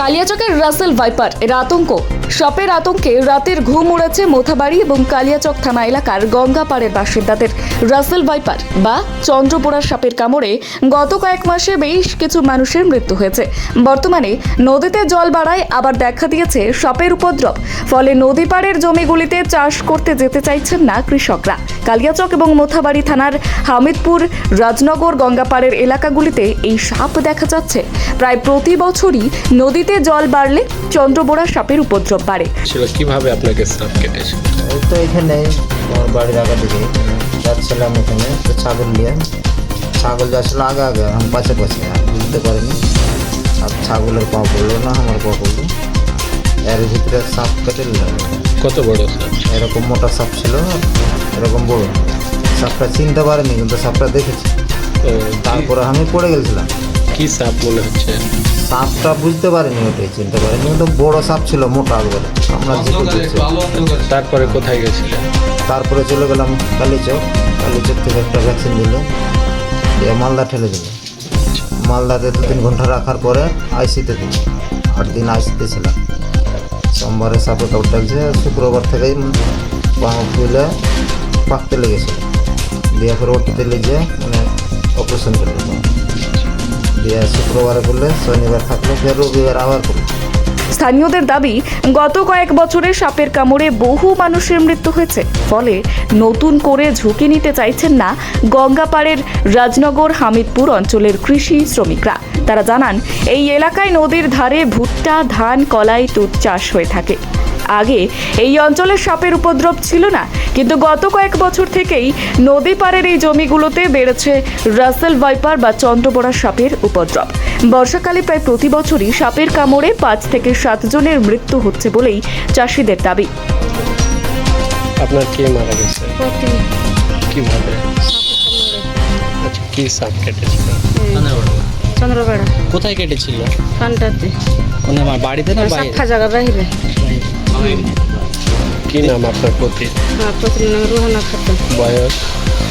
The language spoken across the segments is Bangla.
কালিয়াচকের রাসেল ভাইপার, এর আতঙ্ক। সাপের আতঙ্কে রাতের ঘুম উড়েছে মোথাবাড়ি এবং কালিয়াচক থানা এলাকার গঙ্গাপাড়ের বাসিন্দাদের। রাসেল ভাইপার বা চন্দ্রপোড়া সাপের কামড়ে গত কয়েক মাসে বেশ কিছু মানুষের মৃত্যু হয়েছে। বর্তমানে নদীতে জল বাড়ায় আবার দেখা দিয়েছে সাপের উপদ্রব। ফলে নদী পাড়ের জমিগুলিতে চাষ করতে যেতে চাইছেন না কৃষকরা। কালিয়াচক এবং মোথাবাড়ি থানার হামিদপুর, রাজনগর, গঙ্গাপাড়ের এলাকাগুলিতে এই সাপ দেখা যাচ্ছে। প্রায় প্রতি বছরই নদীতে জল বাড়লে চন্দ্রবোড়া সাপের উপদ্রব বাড়ে। ছিল কীভাবে আপনাকে সাপ কেটেছে এই তো এখানে আমার বাড়ির আগা দিকে যাচ্ছিলাম এখানে তো ছাগল নিয়ে। ছাগল যাচ্ছিল আগে আগে আমি পাশে পাশে আর বুঝতে পারিনি। আর ছাগলের পা পড়ল না আমার পা পড়ল। এর ভিতরে সাপ কেটে কত বড় সাপ? এরকম মোটা সাপ ছিল এরকম বড়। সাপটা চিনতে পারিনি কিন্তু সাপটা দেখেছি। তো তারপরে আমি পড়ে গেছিলাম। কি সাপ মনে হচ্ছে? সাপটা বুঝতে পারিনি ওটাই চিনতে পারিনি। কিন্তু বড় সাপ ছিল মোটা বলে। আমরা দেখছি। তারপরে কোথায় গেছিলেন তারপরে চলে গেলাম কালীচক। কালীচক থেকে একটা ভ্যাকসিন দিল দিয়ে মালদা ঠেলে দিল। মালদাতে দু তিন ঘণ্টা রাখার পরে আইসিতে দিল। আট দিন আইসিতে ছিলাম। সোমবারে সাপে কাপড় ডাকছে শুক্রবার থেকেই ফুলে পাকতে লেগেছে। দিয়ে ফের ওটিতে লেগে মানে অপারেশন করল দিয়ে শুক্রবারে করলে শনিবার থাকল রবিবার আবার করল স্থানীয়দের দাবি, গত কয়েক বছরে সাপের কামড়ে বহু মানুষের মৃত্যু হয়েছে। ফলে নতুন করে ঝুঁকি নিতে চাইছেন না গঙ্গাপাড়ের রাজনগর হামিদপুর অঞ্চলের কৃষি শ্রমিকরা। তারা জানান, এই এলাকায় নদীর ধারে ভুট্টা, ধান, কলাই, তুঁত চাষ হয়ে থাকে। আগে এই অঞ্চলে সাপের উপদ্রব ছিল না। কিন্তু গত কয়েক বছর থেকেই নদী পাড়ের এই জমিগুলোতে বেড়েছে রাসেল ভাইপার বা চন্দ্রপোড়া সাপের উপদ্রব। বর্ষাকালে প্রায় প্রতি বছরই সাপের কামড়ে পাঁচ থেকে সাত জনের মৃত্যু হচ্ছে বলেই চাষিদের দাবি। আপনার কে মারা গেছে? কীভাবে আচ্ছা কি সাপ কেটেছিল? চন্দ্রবেড়া। কোথায় কেটেছিল? কানটাতে মানে বাড়িতে না বাইরে? জায়গা বাহিরে কি নাম আপনার প্রতি হ্যাঁ প্রতিদিন নামে রুহানা খাতুন বয়স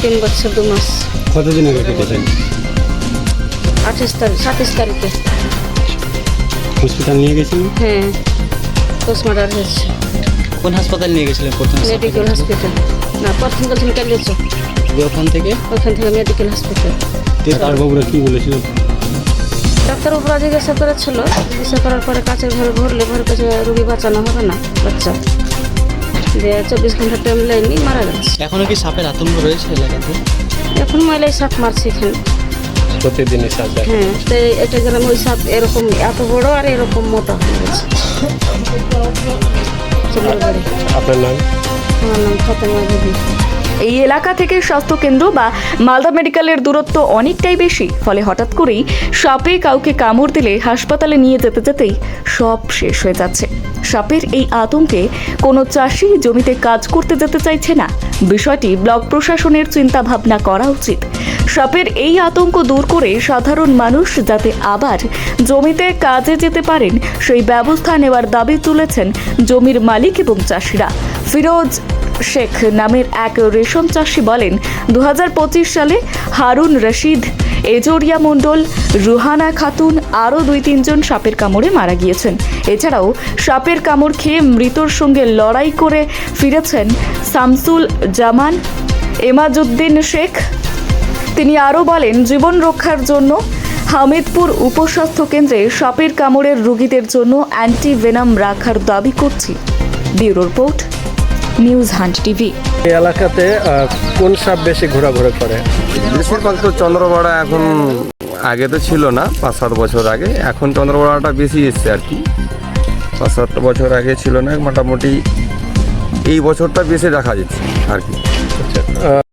তিন বছর দু মাস কতদিন আগে কেটেছেন আঠাশ তারিখ সাতাশ তারিখে হসপিটাল নিয়ে গেছেন হ্যাঁ পোস্টমার্টার হয়েছে কোন হাসপাতাল নিয়ে গেছিলেন প্রথম মেডিকেল হসপিটাল না প্রথম বলছেন কালিয়েছ দিয়ে ওখান থেকে ওখান থেকে মেডিকেল হসপিটাল ডাক্তারবাবুরা কি বলেছিলেন ডাক্তার উপরে জিজ্ঞাসা করেছিল। জিজ্ঞাসা করার পরে কাছের ঘরে ভরলে ভরে কাছে রুগী বাঁচানো হবে না বাচ্চা। দিয়ে চব্বিশ ঘণ্টা টাইম লাইনি মারা গেছে। এখনও কি সাপের আতঙ্ক রয়েছে এলাকাতে? এখন মহিলাই সাপ মারছে এখানে। প্রতিদিনই সাপ হ্যাঁ তো এটা গেলাম ওই সাপ এরকম এত বড় আর এরকম মোটা হয়ে গেছে। আপনার নাম? আমার নাম ফাতেমা বিবি এই এলাকা থেকে স্বাস্থ্যকেন্দ্র বা মালদা মেডিকেলের দূরত্ব অনেকটাই বেশি, ফলে হঠাৎ করেই সাপে কাউকে কামড় দিলে হাসপাতালে নিয়ে যেতে যেতেই সব শেষ হয়ে যাচ্ছে। সাপের এই আতঙ্কে কোনো চাষি জমিতে কাজ করতে যেতে চাইছে না। বিষয়টি ব্লক প্রশাসনের চিন্তা ভাবনা করা উচিত। সাপের এই আতঙ্ক দূর করে সাধারণ মানুষ যাতে আবার জমিতে কাজে যেতে পারেন, সেই ব্যবস্থা নেওয়ার দাবি তুলেছেন জমির মালিক এবং চাষিরা। ফিরোজ শেখ নামের এক রেশম চাষি বলেন দু হাজার পঁচিশ সালে হারুন রশিদ, এজোরিয়া মণ্ডল, রুহানা খাতুন আরও দুই তিনজন সাপের কামড়ে মারা গিয়েছেন। এছাড়াও সাপের কামড় খেয়ে মৃতর সঙ্গে লড়াই করে ফিরেছেন শামসুল জামান এমাজউদ্দিন শেখ। তিনি আরও বলেন জীবন রক্ষার জন্য হামিদপুর উপস্বাস্থ্য কেন্দ্রে সাপের কামড়ের রোগীদের জন্য অ্যান্টিভেনাম রাখার দাবি করছি। Bureau report news hunt TV. এই এলাকাতে কোন সাপ বেশি ঘোরাঘুরি করে? বেশিরভাগ তো চন্দ্রবড়া এখন আগে তো ছিল না পাঁচ সাত বছর আগে। এখন চন্দ্রবড়াটা বেশি এসছে আর কি। পাঁচ সাত বছর আগে ছিল না মোটামুটি এই বছরটা বেশি দেখা যাচ্ছে আর কি। আচ্ছা।